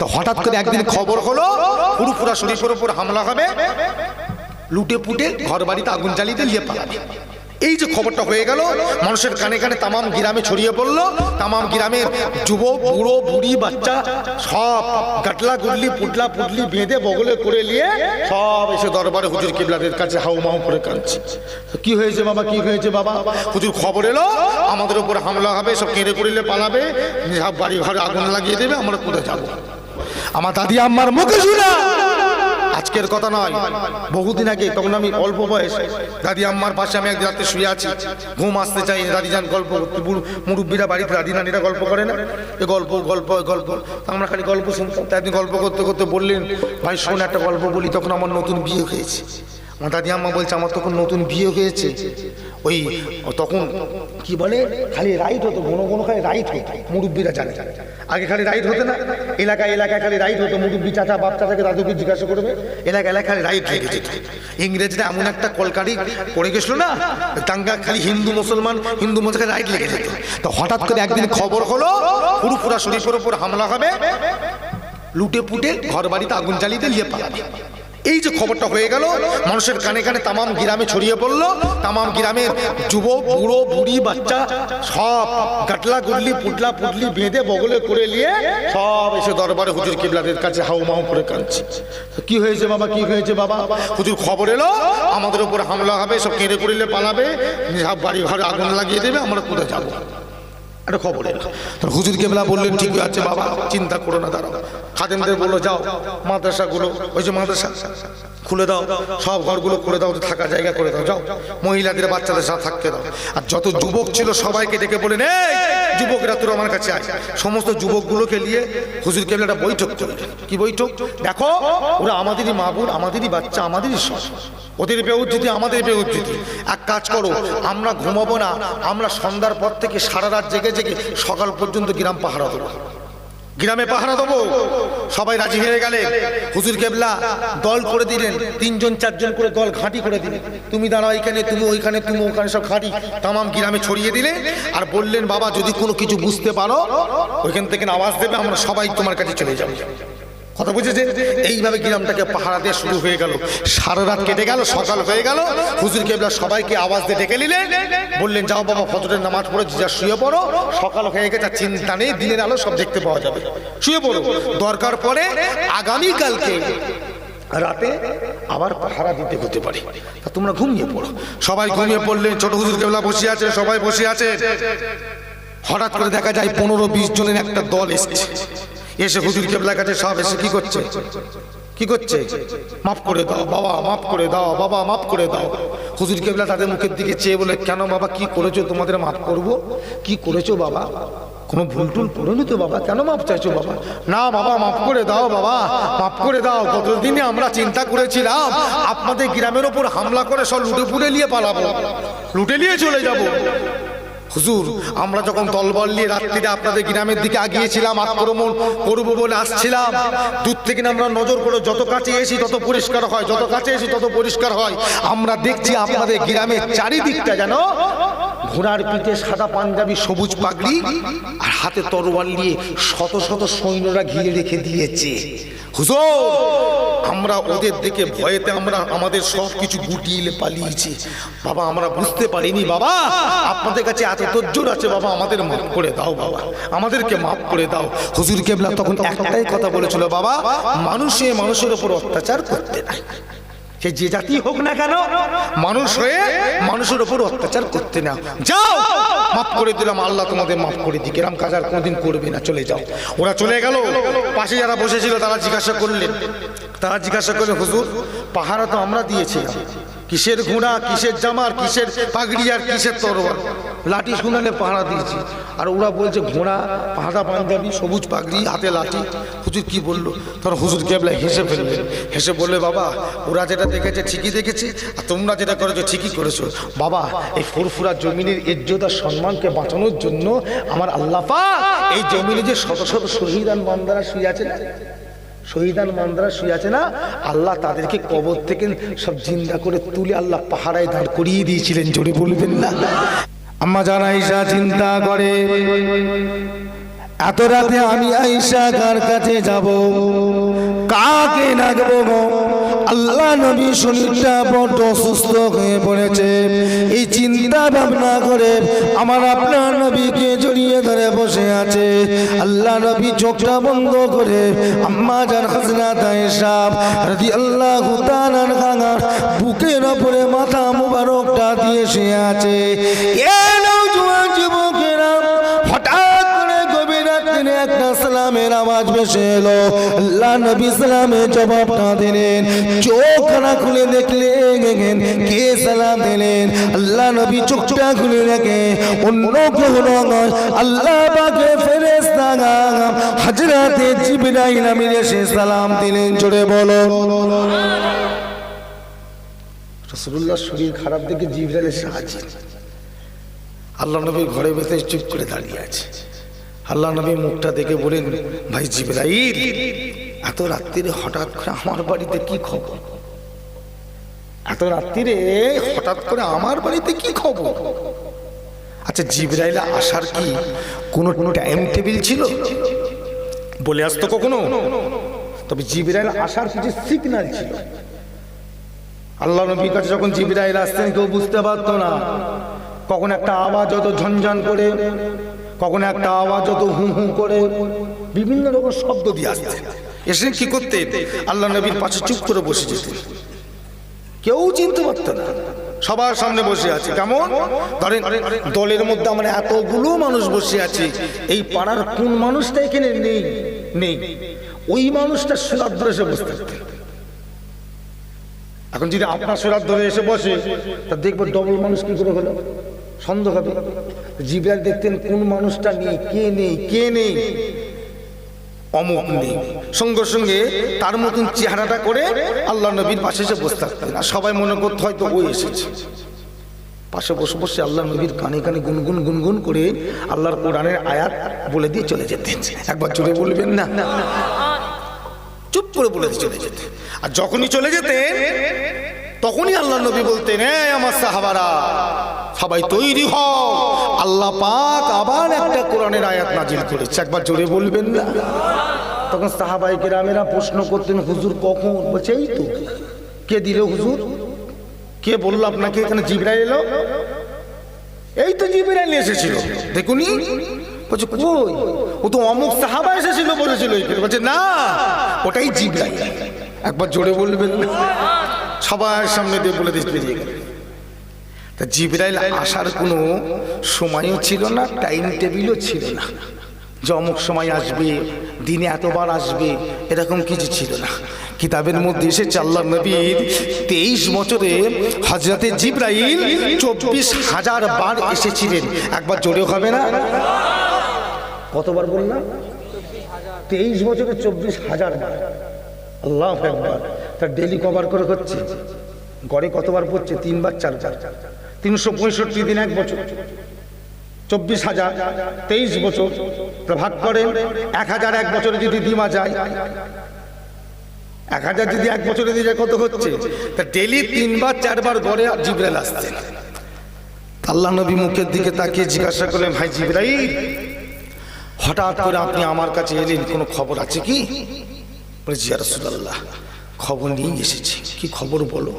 তো হঠাৎ করে একদিন খবর হলো পুরুপুরা শরীফের উপর হামলা হবে লুটে পুটে ঘর বাড়িতে আগুন জ্বালিয়ে দিয়ে পালাবে। এই যে খবরটা হয়ে গেল মানুষের কানে কানে তামাম গ্রামে ছড়িয়ে পড়ল তামাম গ্রামের যুবক বুড়ো বুড়ি বাচ্চা সব গাটলা গুডলি পুটলা পুটলি বেঁধে বগলে করে নিয়ে সব এসে দরবারে হুজুর কিবলাদের কাছে হাউ মাউ করে কাঁদছে। কি হয়েছে বাবা কি হয়েছে বাবা? হুজুর খবর এলো আমাদের উপর হামলা হবে সব কেঁদে করিলে পালাবে সব বাড়ি ঘরে আগুন লাগিয়ে দেবে আমরা কোথায় যাব? আমার দাদি আম্মার মুখে শুনা। আজকের কথা নয়, বহুদিন আগে তখন আমি অল্প বয়স দাদি আম্মার পাশে আমি এক রাতে শুয়ে আছি। ঘুম আসতে চাই দাদি যান গল্প মুরব্বীরা বাড়িতে দাদি নানিরা গল্প করে না? এ গল্প গল্প গল্প। আমরা খালি গল্প শুনতাম, তাই একদিন গল্প করতে করতে বললেন, ভাই, শোন একটা গল্প বলি, তখন আমার নতুন বিয়ে হয়েছে। আমার দাদি আম্মা বলছে, আমার তখন নতুন বিয়ে হয়েছে। ওই তখন কি বলে? খালি রাইট হতো কোনো কোনো খালি রাইট হতো, মুরব্বীরা জানে। আগে খালি রাইট হতো না। এলাকায় এলাকায় খালি রাইট হতো, মুরব্বী চাচা, বাপ চাচাকে দাদুকে জিজ্ঞাসা করবে। এলাকা এলাকায় খালি রাইট লেগে যেত ইংরেজরা এমন একটা কলকারি পড়ে গেছিল না? দাঙ্গা, খালি হিন্দু, মুসলমান হিন্দু, মুসলমান রাইট লেগে যেত। তো হঠাৎ করে একদিন খবর হলো, পুরুপুরা শরীফের উপর হামলা হবে। লুটে পুটে ঘর বাড়িতে আগুন জ্বালিয়ে দিয়ে পালাবে। এই যে খবরটা হয়ে গেল, মানুষের কানে কানে তামাম গ্রামে ছড়িয়ে পড়ল, তামাম গ্রামের যুবক, বুড়ো, বুড়ি, বাচ্চা, সব গাটলা গুডলি পুটলা পুটলি বেঁধে বগলে করে নিয়ে সব এসে দরবারে হুজুর কিবলাদের কাছে হাউ মাউ করে কাঁদছে। কি হয়েছে বাবা, কি হয়েছে বাবা? হুজুর খবর এলো, আমাদের উপর হামলা হবে, সব কেঁদে করিলে পালাবে, সব বাড়ি ঘরে আগুন লাগিয়ে দেবে, আমরা কোথায় যাব? একটা খবর এলো। হুজুর কেবলা বললেন, ঠিক আছে বাবা, চিন্তা করো না, দাঁড়াও। খাদেমদের বলল, যাও, মাদ্রাসাগুলো, ওই যে মাদ্রাসা, খুলে দাও, সব ঘরগুলো করে দাও থাকা জায়গা করে দাও, যাও, মহিলাদের বাচ্চাদের সাথে থাকতে দাও। আর যত যুবক ছিল, সবাইকে ডেকে বলেন এই, যুবকরা, তোর আমার কাছে আয়। সমস্ত যুবকগুলোকে নিয়ে হুজুর কেবলা একটা বৈঠক করলেন। কি বৈঠক? দেখো, ওরা আমাদেরই মা বোন, আমাদেরই বাচ্চা, আমাদেরই সব। ওদের বেউজ্জিতি আমাদের বেউজ্জিতি এক কাজ করো, আমরা ঘুমাবো না, আমরা সন্ধ্যার পর থেকে সারা রাত জেগে জেগে সকাল পর্যন্ত গ্রাম পাহারা দেবো। গ্রামে পাহারা দেবো। সবাই রাজি হয়ে গেলে হুজুর কেবলা দল করে দিলেন, তিনজন চারজন করে দল ঘাঁটি করে দিলেন। তুমি দাঁড়াও এখানে, তুমি ওইখানে, তুমি ওখানে সব ঘাঁটি, তামাম গ্রামে ছড়িয়ে দিলে আর বললেন, বাবা, যদি কোনো কিছু বুঝতে পারো, ওইখান থেকে আওয়াজ দেবে, আমরা সবাই তোমার কাছে চলে যাব। কথা বুঝেছে? এইভাবে গ্রামটাকে পাহারা দিয়ে শুরু হয়ে গেল। সারা রাত কেটে গেল, সকাল হয়ে গেল। হুজুর কেবলা সবাইকে আওয়াজ দিয়ে ডেকে নিলেন। বললেন, যাও বাবা, ফজরের নামাজ পড়ে যা শুয়ে পড়ো। সকাল হয়ে গেছে চিন্তা নেই, দিনের আলো সব দেখতে পাওয়া যাবে। শুয়ে পড়ো। দরকার পড়ে আগামীকালকে রাতে আবার পাহারা দিতে হতে পারে। তোমরা ঘুমিয়ে পড়ো। সবাই ঘুমিয়ে পড়লেন ছোট হুজুর কেবলা বসে আছে, সবাই বসে আছে। হঠাৎ করে দেখা যায় পনেরো বিশ জনের একটা দল এসছে। এসে হুজুর কেবলার কাছে সব এসে কি করছে? কি করছে? মাফ করে দাও, বাবা, মাফ করে দাও, বাবা, মাফ করে দাও। হুজুর কেবলা তাদের মুখের দিকে চেয়ে বলে, কেন বাবা, কি করেছ? তোমাদের মাফ করব? কি করেছ বাবা? কোনো ভুল টুল করেনি তো বাবা? কেন মাপ চাইছো বাবা? না বাবা, মাফ করে দাও বাবা, মাফ করে দাও। কতদিনে আমরা চিন্তা করেছিলাম, আপনাদের গ্রামের ওপর হামলা করে সব লুটে ফুটে নিয়ে পালাবো। লুটে নিয়ে চলে যাব। হুজুর, আমরা যখন তলবল নিয়ে রাত্রিতে আপনাদের গ্রামের দিকে আগিয়েছিলাম, আক্রমণ করব বলে আসছিলাম, দূর থেকে আমরা নজর করে যত কাছে এসি তত পরিষ্কার হয়, যত কাছে এসি তত পরিষ্কার হয়। আমরা দেখছি আপনাদের গ্রামের চারিদিকটা যেন ঘোড়ার পিঠে সাদা পাঞ্জাবি, সবুজ পাগড়ি, আর হাতে তরোয়াল নিয়ে শত শত সৈন্যরা ঘিরে রেখে দিয়েছে। হুজুর, আমরা ওদের দেখে ভয়েতে আমরা আমাদের সব কিছু গুটিয়ে পালিয়েছি। বাবা, আমরা বুঝতে পারিনি বাবা। আপনাদের কাছে এত তজ্জোর আছে বাবা, আমাদের মাফ করে দাও বাবা। আমাদেরকে মাফ করে দাও। হুজুর কেবলা তখন একটাই কথা বলেছিল বাবা, মানুষে মানুষের ওপর অত্যাচার করতে নাই। সে যে জাতি হোক না কেন, মানুষ হয়ে মানুষের উপর অত্যাচার করতে না। যাও! মাফ করে দিলাম, আল্লাহ তোমাদের মাফ করে দিই কেরাম কাজ আর কোনোদিন করবে না, চলে যাও। ওরা চলে গেল, পাশে যারা বসেছিল তারা জিজ্ঞাসা করলেন। তারা জিজ্ঞাসা করলেন, হুজুর, পাহারা তো আমরা দিয়েছিলাম। কিসের ঘোড়া, কিসের জামার, কিসের পাগড়ি আর কিসের তরোয়ার লাঠি শুনালে পাহারা দিয়েছি। আর ওরা বলছে, ঘোড়া, পাহাড়া, পাঞ্জাবি, সবুজ পাগড়ি, হাতে লাঠি। হুজুর কি বলল? তখন হুজুর কেবলা হেসে ফেললেন হেসে বললে, বাবা, ওরা যেটা দেখেছে ঠিকই দেখেছে, আর তোমরা যেটা করেছ ঠিকই করেছ। বাবা, এই ফুরফুরা জমিনের ইজ্জত আর সম্মানকে বাঁচানোর জন্য আমার আল্লাহ পাক এই জমিনে যে শত শত শহীদান বান্দারা শুয়ে আছে শহীদান মান্দারা শুয়ে আছে না? আল্লাহ তাদেরকে কবর থেকে সব জিন্দা করে তুলে আল্লাহ পাহাড়ায় দাঁড় করিয়ে দিয়েছিলেন। জোরে বলবেন না? আম্মা যারা আইসা চিন্তা করে, এত রাতে আমি আইসা কার কাছে যাব? কাকে নাগবো গো? আল্লাহ নবী শরীরটা বড্ড অসুস্থ হয়ে পড়েছে। এই চিন্তা ভাবনা করে আমার আপনার নবীকে জড়িয়ে ধরে বসে আছে। আল্লাহ নবী চোখটা বন্ধ করে আম্মা জান হাজরাত আয়েশা রাদিয়াল্লাহু তাআলার গাঙার বুকের ওপরে মাথা মুবারকটা দিয়ে শুয়ে আছে। এ রাত্রে একটা সালামের আওয়াজ ভেসে এলো। আল্লাহ নবী সালামের জবাবটা দিলেন। চোখ খানা খুলে দেখলেন কে সালাম দিলেন। আল্লাহ নবী চোখটা খুলে দেখে অন্য কেউ আল্লাহ পাকে ফেরেশতা হযরতে জিবরাইল আমির এসে সালাম দিলেন। জোরে বলো। রসুল্লাহ শরীর খারাপ দেখে জিবরাইলের সাহায্য। আল্লাহ নবী ঘরে ভেতরে চুপ করে দাঁড়িয়ে আছে। আল্লাহ নবী মুখটা দেখে বলেন, ভাই জিবরাইল, এত রাত্রিরে হঠাৎ করে আমার বাড়িতে কি খবর? এত রাত্রিরে হঠাৎ করে আমার বাড়িতে কি খবর? আচ্ছা জিবরাইল আসার কি কোনো কোনো টাইম টেবিল ছিল? বলে আসতো কখনো? তবে জিবরাইল আসার কিছু সিগনাল ছিল। আল্লাহ নবীর কাছে যখন জিবরাইল আসতেন, কেউ বুঝতে পারতো না। কখন একটা আওয়াজ হতো ঝনঝন করে কখন একটা আওয়াজ হতো হু হু করে বিভিন্ন রকম শব্দ দিয়ে আসতেন এসে কি করতে? আল্লাহ নবীর পাশে চুপ করে বসে যেতেন কেউ চিনতে পারতো না। সবার সামনে বসে আছে। কেমন? ধরেন, দলের মধ্যে আমরা এতগুলো মানুষ বসে আছি। এই পাড়ার কোন মানুষটা এখানে নেই? নেই। ওই মানুষটা সুরাত ধরে এসে বসে থাকতেন এখন যদি আপনার সুরাত ধরে এসে বসে, তা দেখব ডবল মানুষ কি করে হলো? সন্দেহ হবে। জিব্রাইল দেখতেন কোন মানুষটা নেই, কে নেই কে নেই। অমুক নেই। সঙ্গে সঙ্গে তার মতন চেহারাটা করে আল্লাহ নবীর পাশে এসে বসে থাকতেন। আর সবাই মনে করতে হয়তো ওই এসেছে। পাশে বসে বসে আল্লাহ নবীর কানে কানে গুনগুন গুনগুন করে আল্লাহর কোরআনের আয়াত বলে দিয়ে চলে যেতেন। একবার জোরে বলবেন না? চুপ করে বলে দিয়ে চলে যেতেন। আর যখনই চলে যেতেন, তখনই আল্লাহ নবী বলতেন আমার সাহাবারা সবাই তৈরি হও। আল্লাহ পাক আবার একটা কোরআনের আয়াত নাজিল করেছে। একবার জোরে বলবেন না। তখন সাহাবাই কেরামেরা প্রশ্ন করতেন, হুজুর কখন? বলছে, এই তো। কে দিল হুজুর? কে বলল আপনাকে? এখানে জিবরাইল এলো। এই তো জিবরাইল এসেছিল। দেখুনি বলছে, কই? ও তো অমুক সাহাবা এসেছিল বলেছিল বলছে, না, ওটাই জিবরাইল। একবার জোরে বলবেন সবার সামনে দিয়ে বলে দিস বেরিয়ে তা জিবরাইল আসার কোনো সময়ও ছিল না টাইম টেবিলও ছিল না। যে অমুক সময় আসবে, দিনে এতবার আসবে, এরকম কিছু ছিল না। কিতাবের মধ্যে এসেছে আল্লাহ নবীর তেইশ বছরে হজরতে জিব্রাইল চব্বিশ হাজার বার এসেছিলেন। একবার জোরে হবে না? কতবার বললাম? তেইশ বছরে চব্বিশ হাজার বার। আল্লাহ একবার তার ডেলি কভার করে হচ্ছে। গড়ে কতবার পড়ছে? তিনবার, চারবার। তিনশো পঁয়ষট্টি দিন এক বছর। চব্বিশ হাজার তেইশ বছর। ভাগ করেন এক হাজার এক বছরে যদি দিমা যায়, এক হাজার যদি এক বছরে দিয়ে যায়, কত হচ্ছে? তা ডেলি তিনবার, চারবার গড়ে জিব্রাইল আসছেন আল্লাহ নবী মুখের দিকে তাকিয়ে জিজ্ঞাসা করলেন, ভাই জিব্রাইল, হঠাৎ করে আপনি আমার কাছে এলেন, কোনো খবর আছে কি? জিয়া রসুল্লাহ খবর নিয়ে এসেছি। কি খবর বলো?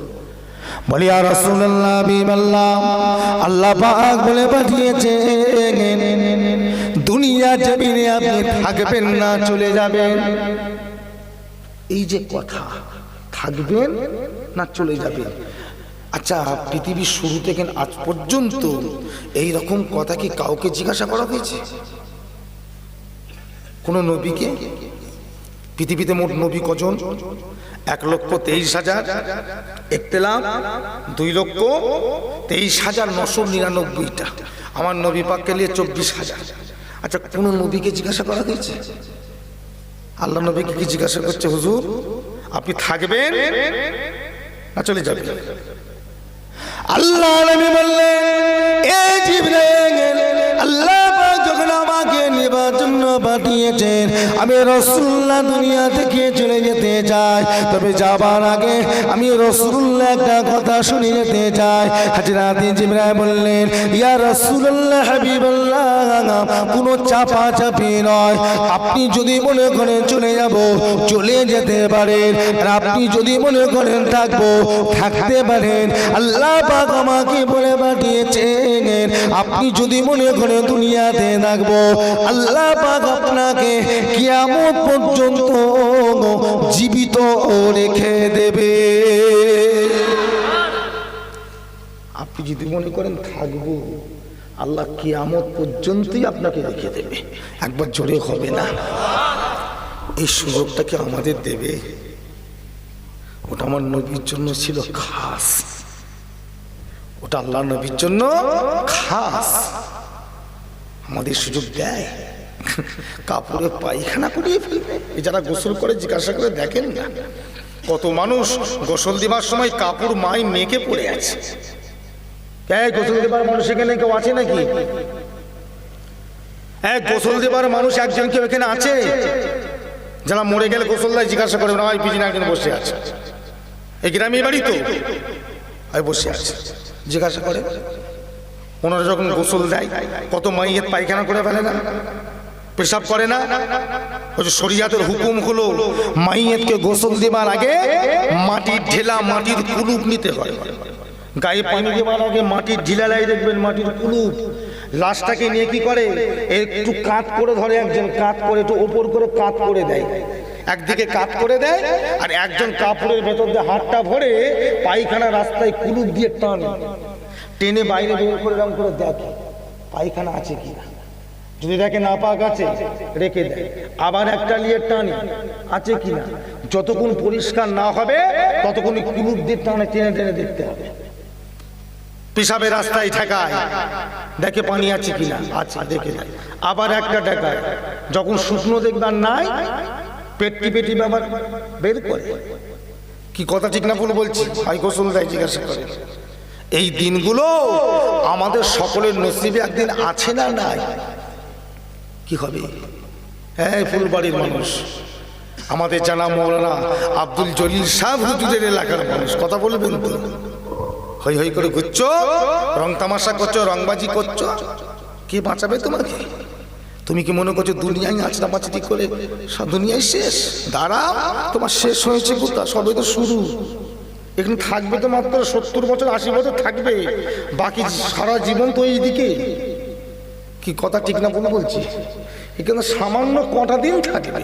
বলি আর রাসূলুল্লাহ, বিমাল্লাহ, আল্লাহ পাক বলে পাঠিয়েছে, দুনিয়া জমিনে আপনি থাকবেন না, চলে যাবেন। এই যে কথা, থাকবেন না চলে যাবেন? আচ্ছা পৃথিবীর শুরু থেকে আজ পর্যন্ত এই রকম কথা কি কাউকে জিজ্ঞাসা করা হয়েছে? কোন নবীকে? পৃথিবীতে মোট নবী কজন? এক লক্ষ তেইশ হাজার একতেলাম দুই লক্ষ তেইশ হাজার নশো নিরানব্বইটা। আমার নবী পাককে নিয়ে চব্বিশ হাজার। আচ্ছা কোন নবীকে জিজ্ঞাসা করা হয়েছে? আল্লাহ নবীকে কি জিজ্ঞাসা করছে, হুজুর? আপনি থাকবেন না চলে যাবেন? আল্লাহ নবী বললেন জিবরাইল, আল্লাহ আমাকে নিয়ে দেবার জন্য পাঠিয়েছেন। আমি রসুল্লাহ দুনিয়া থেকে চলে যেতে চাই। তবে যাবার আগে আমি রসুল্লাহ একটা কথা শুনে যেতে চাই। হাজরাতি জিবরায় বললেন, ইয়া রসুল্লাহ হাবিবাল্লাহ, কোনো চাপা চাপি নয়। আপনি যদি মনে করেন চলে যাব, চলে যেতে পারেন। আর আপনি যদি মনে করেন থাকব, থাকতে পারেন। আল্লাহ আমাকে বলে পাঠিয়েছেন। আপনি যদি মনে করেন দুনিয়াতে থাকব আল্লাহ পাক আপনাকে কিয়ামত পর্যন্ত জীবিত রেখে দেবে। আপনি যদি মনে করেন থাকব, আল্লাহ কিয়ামত পর্যন্তই আপনাকে রেখে দেবে। একবার জোরে হবে না। এই সুযোগটা কি আমাদের দেবে? ওটা আমার নবীর জন্য ছিল খাস। ওটা আল্লাহ নবীর জন্য খাস। আমাদের সুযোগ দেয়। কাপড়ে পায়খানা করিয়ে ফেলবে। যারা গোসল করে জিজ্ঞাসা করে দেখেন না, কত মানুষ গোসল দেবার সময় কাপড় মাই মেখে পড়ে আছে। গোসল দেবার মানুষ এখানে কেউ আছে নাকি? এক গোসল দেবার মানুষ একজন কেউ এখানে আছে? যারা মরে গেলে গোসল দেয়, জিজ্ঞাসা করে ওই পিছনে একজন বসে আছে। এই গ্রামের বাড়ি তো? বসে আছে। জিজ্ঞাসা করে ওনারা যখন গোসল দেয়, কত মাইয়ের পায়খানা করে ফেলে না? পেশাব করে না? শরিয়াতের হুকুম হলো, মাইয়েতকে গোসল দেবার আগে মাটির ঢেলা, মাটির কুলুপ নিতে হয়। গায়ে পানি দেবার আগে মাটির ঢিলালাই দেখবেন, মাটির কুলুপ। লাশটাকে নিয়ে কি করে? একটু কাত করে ধরে একজন, কাত করে একটু ওপর করে কাত করে দেয়। একদিকে কাত করে দেয় আর একজন কাপড়ের ভেতর দিয়ে হাতটা ভরে পায়খানা রাস্তায় কুলুপ দিয়ে টানে। টেনে বাইরে বের করে এরকম করে দেখে, পায়খানা আছে কি না। যদি দেখে না পাক আছে, রেখে দেয় আবার একটা নিয়ে টানে, আছে কি না। যতক্ষণ পরিষ্কার না হবে, ততক্ষণ কুলুপ দিয়ে টানে, টেনে টেনে দেখতে হবে। রাস্তায় দেখে পানি আছে দেখে আবার একটা যখন দেখবার নাই পেটি বের করে। কথা ঠিক না বলছি? ভাই গোসল দেয়, জিজ্ঞাসা করে। এই দিনগুলো আমাদের সকলের নসিবে একদিন আছে না নাই? কি হবে? হ্যাঁ ফুলবাড়ির মানুষ। আমাদের জানা মৌলানা আব্দুল জলিল হুজুরের এলাকার মানুষ। কথা বলবেন তো? হই হই করে ঘুরছো? রং তামাশা করছ, রংবাজি করছ? কে বাঁচাবে তোমাকে? তুমি কি মনে করছ দুনিয়ায় আচড়া পাচড়ি করে দুনিয়ায় শেষ? দাঁড়া তোমার শেষ হয়েছে কোথা সবে তো শুরু। এখানে থাকবে তো মাত্র সত্তর বছর, আশি বছর থাকবে। বাকি সারা জীবন তো এইদিকে। কি কথা ঠিক না বলে বলছি? এখানে সামান্য কটা দিন থাকবে।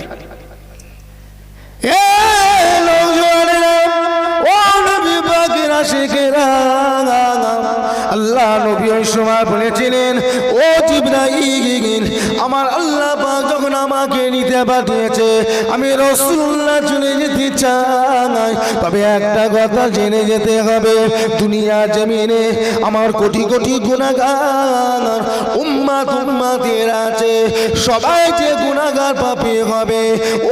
আল্লাহ নবী ওই সময় বলেছিলেন, ও জিব্রাইল, আমার আমাকে নিতে পাঠিয়েছে। আমি রসুল্লাহ চলে যেতে চাই। তবে একটা কথা জেনে যেতে হবে, দুনিয়া জমিনে আমার কোটি কোটি গুণাগার উম্মাত উম্মাতের আছে। সবাই যে গুণাগার পাপি হবে,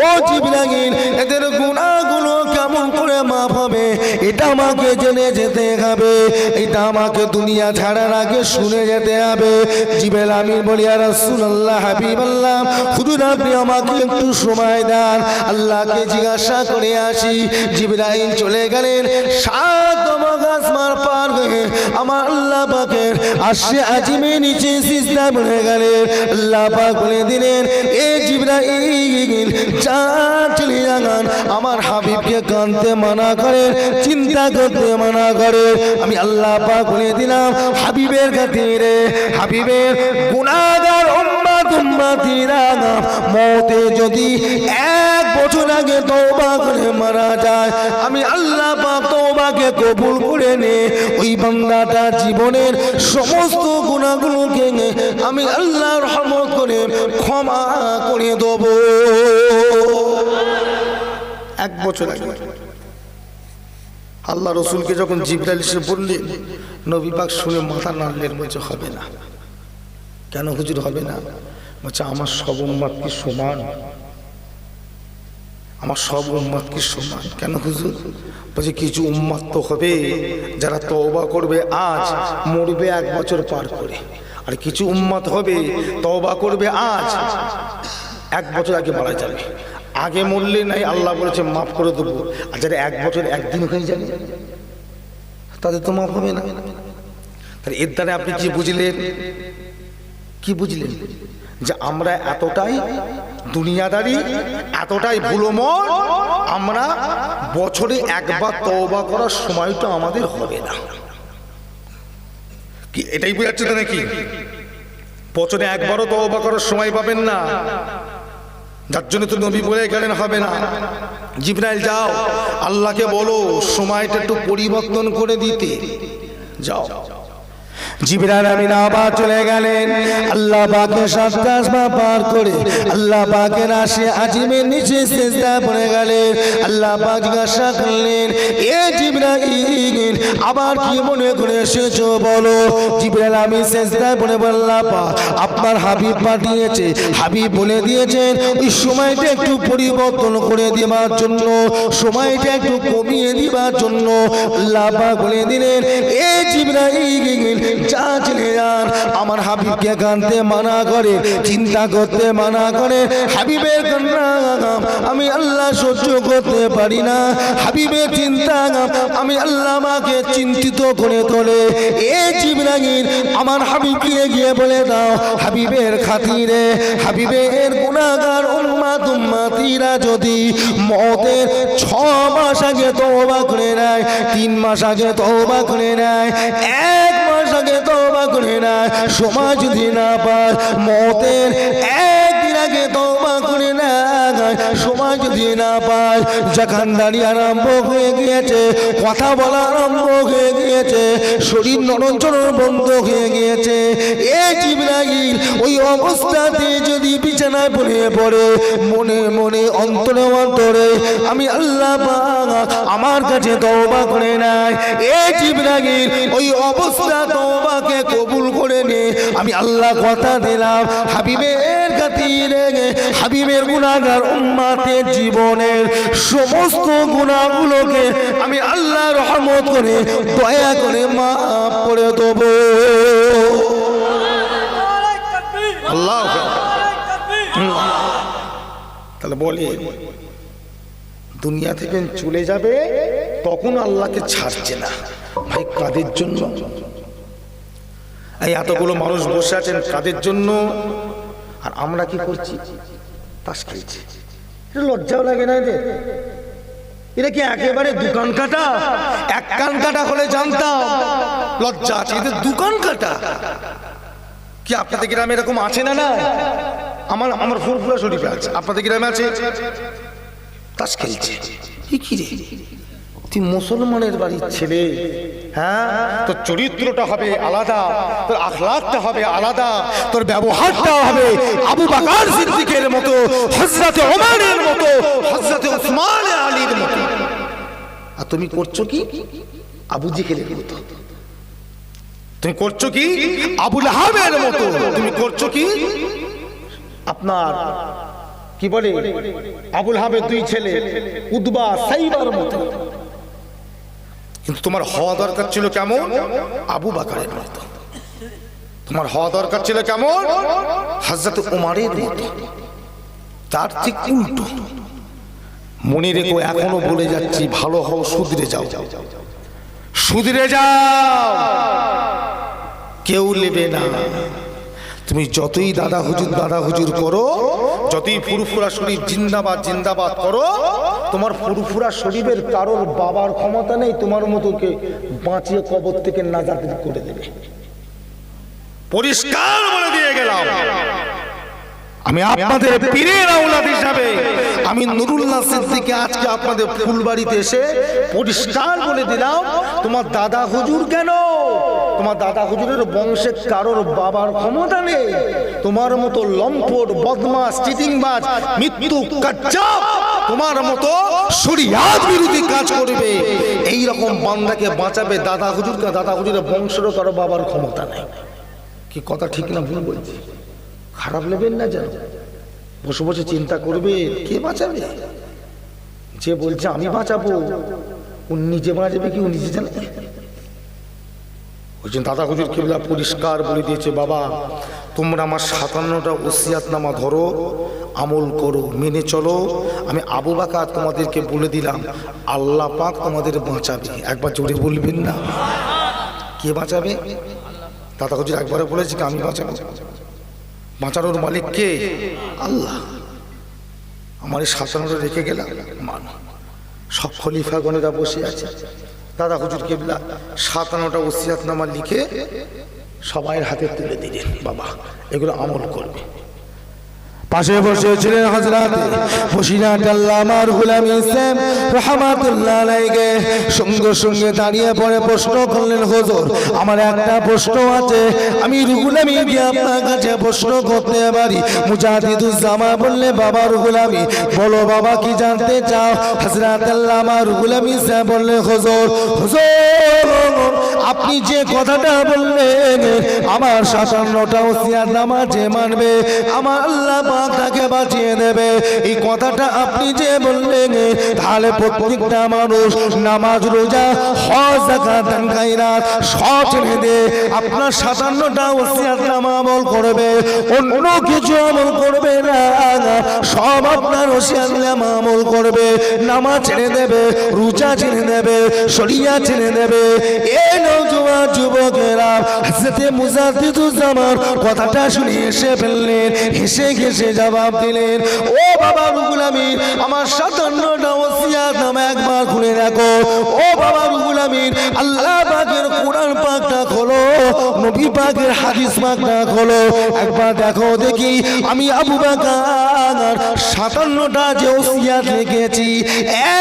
ও জীবনাগিন এদের গুণাগুলো কেমন করে মাপ হবে। এটা আমাকে জেনে যেতে হবে। এটা আমাকে দুনিয়া ছাড়ার আগে শুনে যেতে হবে। জিবেল আমির বলিয়া রাসূলুল্লাহ, হাবিবাল্লাহ, হুজুর আপনি আমাকে একটু সময় দেন। আল্লাহকে জিজ্ঞাসা করে আসি। জিবরাইল চলে গেলেন। সাত পার আমার আল্লাহ পাকের নিচে গেলেন আল্লাহ পাক বলে দিলেন, এ জিবরাইল চলে আমার হাবিবকে কানতে মানা করে, চিন্তা করতে মানা করে। আমি আল্লাহ পাক বলে দিলাম, হাবিবের খাতিরে, হাবিবের উম্মাত মতে যদি এক বছর আগে তওবা করে মারা যায়, আমি আল্লাহ পাক তওবাকে কবুল করে নে। ওই বান্দাটা জীবনের সমস্ত গুনাহগুলোকে আমি আল্লাহর রহমত করে ক্ষমা করে দেবো। এক বছর আগে। আল্লাহ রসুলকে যখন জিব্রাইল এসে বললেন, নবী পাক শুনে মাথা নাড়লেন, বলছে, হবে না। কেন হুজুর, হবে না? বলছে, আমার সব উম্মাদ কি সমান? আমার সব উম্মাদ কি সমান? কেন হুজুর? বলছে, কিছু উম্মাদ তো হবে, যারা তওবা করবে আজ, মরবে এক বছর পার করে। আর কিছু উম্মত হবে, তওবা করবে আজ, এক বছর আগে মারা যাবে। আগে মরলে নাই, আল্লাহ বলেছে, মাফ করে দেবো। আর যারা এক বছর, একদিন হয়ে যাবে, তাদের তো মাফ হবে না। তাহলে এর দ্বারা আপনি কি বুঝলেন? কি বুঝলেন? যে আমরা এতটাই দুনিয়াদারি, এতটাই ভুলোমন আমরা বছরে একবার তওবা করার সময়টা আমাদের হবে না। কি, এটাই বোঝাচ্ছে তো নাকি? বছরে একবারও তওবা করার সময় পাবেন না। যার জন্য তো নবী বলে গেলেন, হবে না। জিবরাইল, যাও, আল্লাহকে বলো, সময়টা একটু পরিবর্তন করে দিতে। যাও। জিবরান আমিন আবার চলে গেলেন। আল্লাহ পাকে আসমান পার করে আল্লাহ পাকের আসে আজিমের নিচে সেজদা পড়ে গেলেন। আল্লাহ পাক জিজ্ঞাসা করলেন, এ জিবরাইল, আবার কি মনে করে এসেছ বলো? জিবরাইল আমি সেজদায় পড়ে বললাম পা আপনার হাবিব পাঠিয়েছে। হাবিব বলে দিয়েছেন, ওই সময়টা একটু পরিবর্তন করে দেওয়ার জন্য, সময়টা একটু কমিয়ে দিবার জন্য। আল্লাহ পাক বলে দিলেন, এ জিবরাইল যান আমার হাবিবকে কানতে মানা করে, চিন্তা করতে মানা করে, হাবিবের কান্না, আমি আল্লাহ সহ্য করতে পারি না। হাবিবের চিন্তা, আমি আল্লাহ আমাকে চিন্তিত করে তোলে। এ জিবরাইল, আমার হাবিবকে গিয়ে বলে দাও, হাবিবের খাতিরে, হাবিবের গুণাগার উম্মাত উম্মাতিরা যদি মতের ছ মাস আগে তওবা করে নেয়, তিন মাস আগে তওবা করে নেয়, এক আগে তো করে না। সময় যদি না পায় মতের একদিন যদি না পায়, যখন দাঁড়িয়ে আরম্ভ হয়ে গিয়েছে, কথা বলা আরম্ভ হয়ে গিয়েছে, শরীর নরঞ্চরণ বন্ধ হয়ে গিয়েছে। এ জিবরাইল, ওই অবস্থাতে যদি বিছানায় পড়ে পড়ে, মনে মনে অন্তরে অন্তরে আমি আল্লাহ আমার কাছে তওবা করে নাই এ জিবরাইল, ওই অবস্থা তওবাকে কবুল করে নে। আমি আল্লাহ কথা দিলাম হাবিবের হাবিবের গুনাহগার উম্মাতের জীবনের সমস্ত গুনাহগুলোকে আমি আল্লাহ রহমত করে দয়া করে মাফ করে দেবো। আল্লাহ তাহলে বলি দুনিয়া থেকে চলে যাবে তখন আল্লাহকে ছাড়ছে না। ভাই কাদের জন্য? এই এতগুলো মানুষ বসে আছেন কাদের জন্য? আর আমরা কি করছি? তাস খেলছি। লজ্জাও লাগে না এদের। এটা কি একেবারে দোকান কাটা? এক কান কাটা হলে জানতাম। লজ্জা আছে, এদের দোকান কাটা। কি আপনাদের গ্রামে এরকম আছে না না আমার আমার ফুরফুরা শরীফে আছে। আপনাদের গ্রামে আছে? তাস খেলছে। কি রে? তুই মুসলমানের বাড়ির ছেলে। হ্যাঁ? তোর চরিত্রটা হবে আলাদা, তোর আখলাকটা হবে আলাদা, তোর ব্যবহারটা হবে আবু বাকার সিদ্দিকের মতো হজরতে ওমারের মতো হজরতে ওসমান আলীর মতো। আর তুমি করছ কি? আবু জিকেলের মতো। তুমি করছ কি? আবুল আহাবের মতো। তুমি করছ কি? আপনার, কি বলে? আবুল হাবের দুই ছেলে, উদ্বা সাইবার মতো। কিন্তু তোমার হওয়া দরকার ছিল কেমন? আবু বাকারের মতো। তোমার হওয়া দরকার ছিল কেমন? হজরত উমারের মতো। তার ঠিক উল্টো। মনে রেখো এখনও বলে যাচ্ছি, ভালো হও, সুধরে যাও। সুধরে যাও! কেউ নেবে না। তুমি যতই দাদা হুজুর দাদা হুজুর করো যতই ফুরফুরা শরীর জিন্দাবাদ জিন্দাবাদ করো, তোমার ফুরফুরা শরীরের কারোর বাবার ক্ষমতা নেই, তোমার মতোকে বাঁচিয়ে কবর থেকে নাজাদ করে দেবে। পরিষ্কার বলে দিয়ে গেলাম। আমি আপনাদের পীরের আওলাদ হিসাবে আমি নুরুল্লাহ সিদ্দিকে আজকে আপনাদের ফুলবাড়িতে এসে পরিষ্কার বলে দিলাম, তোমার দাদা হুজুর কেন? তোমার দাদা হুজুরের বংশে কারোর বাবার ক্ষমতা নেই। তোমার মতো লম্পট বদমাস চিটিংবাজ, মৃত্যু কাচ্চাপ তোমার মতো শরিয়াত বিরোধী কাজ করবে। এই রকম বান্দাকে বাঁচাবে দাদা হুজুরকে, দাদা হুজুরের বংশেরও কারও বাবার ক্ষমতা নেই। কি কথা ঠিক না ভুল বলছি? খারাপ নেবেন না যেন। বসে বসে চিন্তা করবে, কে বাঁচাবে? যে বলছে, আমি বাঁচাবো। ও নিজে বাঁচাবে কি, ও নিজে জানে? জন্য দাদা হুজুর কেবলা পরিষ্কার বলে দিয়েছে, বাবা, তোমরা আমার সাতান্নটা ওসিয়াতনামা ধরো, আমল করো, মেনে চলো। আমি আবু বাকা তোমাদেরকে বলে দিলাম, আল্লাহ পাক তোমাদের বাঁচাবে। একবার জোরে বলবেন না। কে বাঁচাবে? দাদা হুজুর একবারে বলেছে আমি বাঁচাবো। বাঁচানোর মালিক কে? আল্লাহ। আমার এই সাতান্নটা রেখে গেলাম। মান। সব খলিফাগণেরা বসে আছে। দাদা হুজুর কেবলা, সাতান্নটা ওসিয়াতনামা লিখে সবাইয়ের হাতে তুলে দিলেন। বাবা, এগুলো আমল করবে। পাশে বসে ছিলেন হজরত বসিরাট আল্লামার গুলাম ইসলাম রহমাতুল্লাহ আলাইকে সঙ্গে সঙ্গে দাঁড়িয়ে পড়ে প্রশ্ন করলেন, হুজুর, আমার একটা প্রশ্ন আছে। আমি রুগুলামি দিয়ে আপনার কাছে প্রশ্ন করতে পারি। মুজাহিদুজ্জামা বললে, বাবা রুগুলামি বলো বাবা কি জানতে চাও? হজরত আল্লামা রুগুলাম ইসলাম বললে হুজুর হুজুর, আপনি যে কথাটা বললেন, আমার সাতান্নটা ওসিয়ার নামাজে মানবে। আমার আল্লাহ তাকে বাঁচিয়ে দেবে। এই কথাটা আপনি যে বললেন, তাহলে প্রত্যেকটা মানুষ নামাজ, রোজা আপনার সাতান্নটা ওসিয়ার নামা আমল করবে, অন্য কিছু আমল করবে না। সব আপনার ওসিয়ার নামা আমল করবে, নামাজ ছেড়ে দেবে, রোজা ছেড়ে দেবে, শরিয়া ছেড়ে দেবে। এ নৌজওয়ান যুবকেরা হাসতে মুজাদ্দিদুজ্জামান, কথাটা শুনে এসে ফেললেন, হেসে ঘেসে জবাব দিলেন, ও বাবা রুগুল আমিন, আমার সাতান্নটা ওসিয়াত নামে একবার খুলে রাখো ও বাবা রুগুল আমিন, আল্লাহ পাকের কোরআন পাকটা খোলো, নবী পাকের হাদিস পাকটা খোলো। একবার দেখো দেখি, আমি আবু বাকার সাতান্নটা যে ওসিয়াত লিখেছি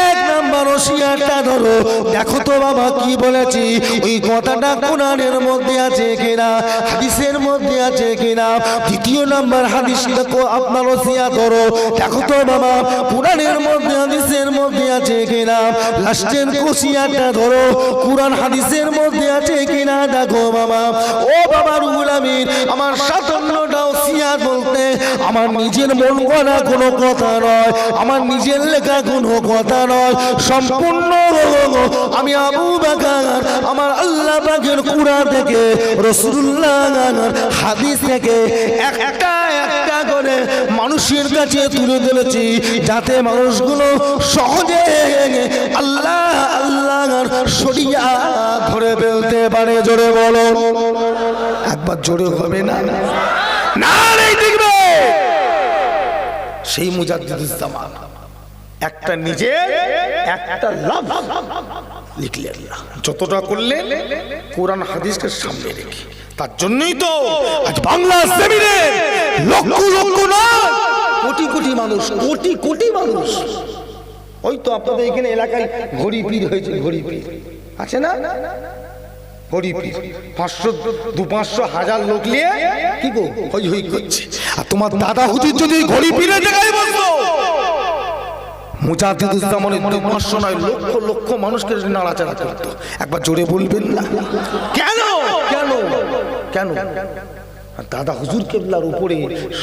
এক নাম্বার ওসিয়াতটা ধরো। দেখো তো বাবা কি বলেছি, ওই কথাটা কোরআনের মধ্যে আছে কিনা, হাদিসের মধ্যে আছে কিনা? দ্বিতীয় নাম্বার হাদিস দেখো, আপনার ওসিয়া ধরো। দেখো তো বাবা, কোরআনের মধ্যে, হাদিসের মধ্যে আছে কিনা? লাস্টের কোসিয়াটা ধরো, কোরআন হাদিসের মধ্যে আছে কিনা? দেখো বাবা। ও বাবা রুহুল আমার সাতান্নটা ওসিয়াত বলতে আমার নিজের মন করা কোনো কথা নয়, আমার নিজের লেখা কোনো কথা নয়। সম্পূর্ণ আমি আবু বাকার, আমার আল্লাহ পাকের কুরআন থেকে রসুল্লাহ হাদিস থেকে একটা একটা করে মানুষের কাছে তুলে ধরেছি, যাতে মানুষগুলো সহজে আল্লাহ আল্লাহ সরিয়া ধরে ফেলতে পারে। জোরে বলো একবার জোরে হবে না? না দেখবে। সেই মুজাদ্দিদুজ্জামান একটা নিজে, একটা লাভ লিখলেন না। যতটা করলেন কোরআন হাদিসকে সামনে রেখে। তার জন্যই তো আজ বাংলা জমিনে লক্ষ লক্ষ না, কোটি কোটি মানুষ, কোটি কোটি মানুষ। ওই তো আপনাদের এখানে এলাকায় ঘড়ি পীর হয়েছে, ঘড়ি পীর। আছে না? ঘড়ি পাঁচশো, দু পাঁচশো হাজার লোক নিয়ে কি গো, হই হই করছে। আর তোমার দাদা হুজুর যদি ওই ঘড়ি পীরের জায়গায় বসতো? মুজাহিদুজ্জামানের দু পাঁচশো নয়, লক্ষ লক্ষ মানুষকে নাড়াচাড়া করতো। একবার জোরে বলবেন না। কেন? কেন? কেন? দাদা হুজুর কেবলার উপরে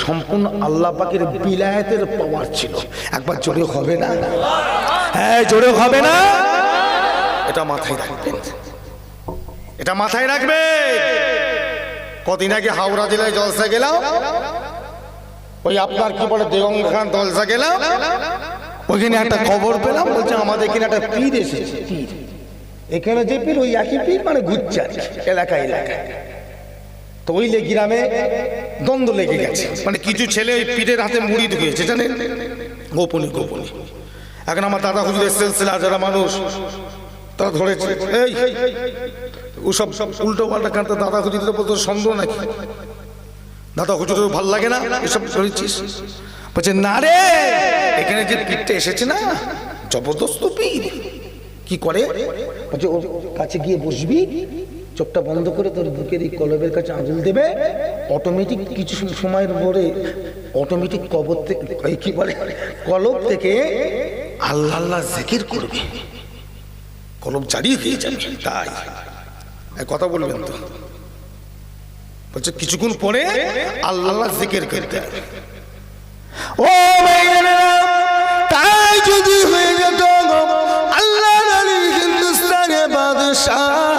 সম্পূর্ণ আল্লাহ পাকের বিলায়াতের পাওয়ার ছিল। একবার জোরে হবে না? হ্যাঁ জোরে হবে না। এটা মাথায় রাখবেন। এটা মাথায় রাখবে। কদিন আগে হাওড়া জেলায় জলসা গেলাম। ওই আপনার কি বলে খান জলসা গেলাম। ওইখানে একটা খবর পেলাম বলছে আমাদের এখানে একটা পীর এসেছে। পীর। এখানে যে পীর ওই একই পীর মানে ঘুরছে আর কি, এলাকায় এলাকায় তো ওই গ্রামে দ্বন্দ্ব লেগে গেছে। মানে কিছু ছেলে ওই পীরের হাতে মুড়ি ঢুকিয়েছে জানেন? গোপনে গোপনে। এখন আমার দাদা হুজুরের সিলসিলা যারা মানুষ তারা ধরেছে এই ওসব সব উল্টো পাল্টা কান্তা দাদা হুজুরের উপর তোর সন্দেহ নাকি দাদা হুজুরের ভালো লাগে না? এসব ধরেছিস? বলছে, না রে, এখানে যে পীরটা এসেছে না, জবরদস্ত পীর কি করে? বলছে, ওর কাছে গিয়ে বসবি, চোখটা বন্ধ করে তোর বুকের এই কলবের কাছে আঙুল দেবে। অটোমেটিক কিছু সময়ের পরে অটোমেটিক কবর থেকে কি বলে? কলব থেকে আল্লাহ আল্লাহ জিকির করবে। কলব জারি হয়ে যাবে। তাই। কথা বলবেন তো? বলছে, কিছুক্ষণ পরে আল্লাহ জিকের করতে ও তাই যদি হয়ে যেত আল্লাহ হিন্দুস্তানে বাদশাহ।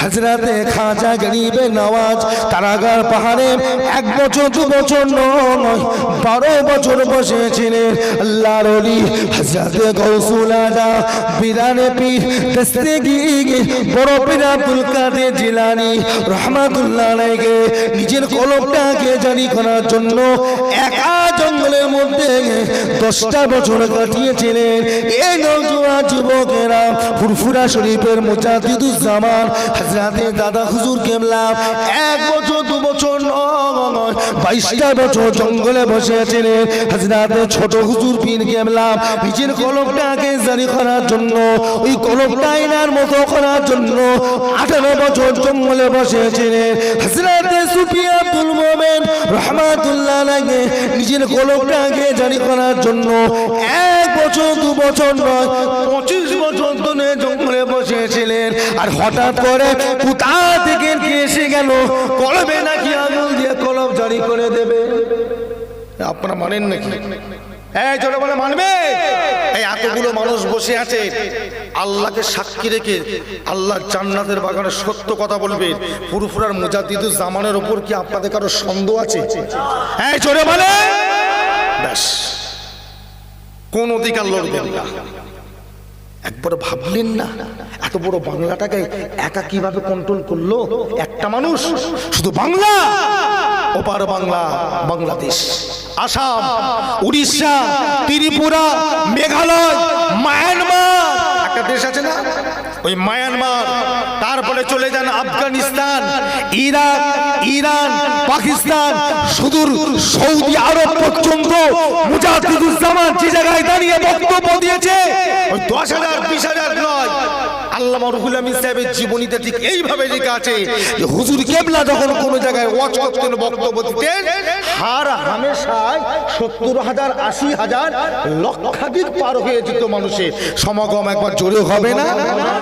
হাজরাতে খাজা গরিবে নওয়াজ কারাগার পাহাড়ে এক বছর, দু বছর নয়, বারো বছর বসেছিলেন। আল্লাহর অলি হজরত গৌসুল আজা বিরানে পীর বড় পীর আব্দুল কাদের জিলানি রহমাতুল্লাহ নিজের কলমটাকে জারি করার জন্য একা জঙ্গলের মধ্যে দশটা বছর কাটিয়েছিলেন। এই নজুয়া যুবকেরা ফুরফুরা শরীফের মোচা দিদুজামান হাজরাতে দাদা হুজুর কেমলা এক বছর, দু বছর বাইশটা বছর জঙ্গলে বসেছিলেন হাজরাতে ছোট হুজুর পীর কেমলা নিজের কলমটাকে জারি করার জন্য, ওই কলমটা আইনার মতো করার জন্য আঠারো বছর জঙ্গলে বসে বসেছিলেন হাজরাতে সুফি আব্দুল মোমেন রহমাতুল্লাহ লাগে নিজের কলমটাকে জারি করার জন্য এক বছর, দু বছর নয়, পঁচিশ বছর ধরে জঙ্গলে বসেছিলেন আর হঠাৎ করে কোথা থেকে এসে গেল? কলমে নাকি আঙুল কলম করে দেবে। আপনারা মানেন নাকি? মানবে? এতগুলো মানুষ বসে আছে সাক্ষী রেখে আল্লাহ জান্নাতের বাগানে সত্য কথা বলবে। ফুরফুরার মুজাদ্দিদুর জামানের ওপর কি আপনাদের কারও আছে? বলে? ব্যাস। কোন অধিকার লড়বেন না। একবার ভাবলেন না। এত বড় বাংলাটাকে একা কীভাবে কন্ট্রোল করল? একটা মানুষ, শুধু বাংলা? ওপার বাংলা, বাংলাদেশ। আসাম, উড়িষ্যা, ত্রিপুরা, মেঘালয়, মায়ানমার। একটা দেশ আছে না? ওই মায়ানমার, তারপরে চলে যান আফগানিস্তান, ইরাক, ইরান, পাকিস্তান, সুদূর সৌদি আরব পর্যন্ত মুজাহিদুজ্জামান যে জায়গায় দাঁড়িয়ে বক্তব্য দিয়েছে, ওই দশ হাজার, বিশ হাজার নয়। ঠিক এইভাবে আছে হুজুর কেবলা যখন কোনো জায়গায় হামেশায় সত্তর হাজার, আশি হাজার হয়ে যেত মানুষের। সমাগম একবার জোরে হবে না?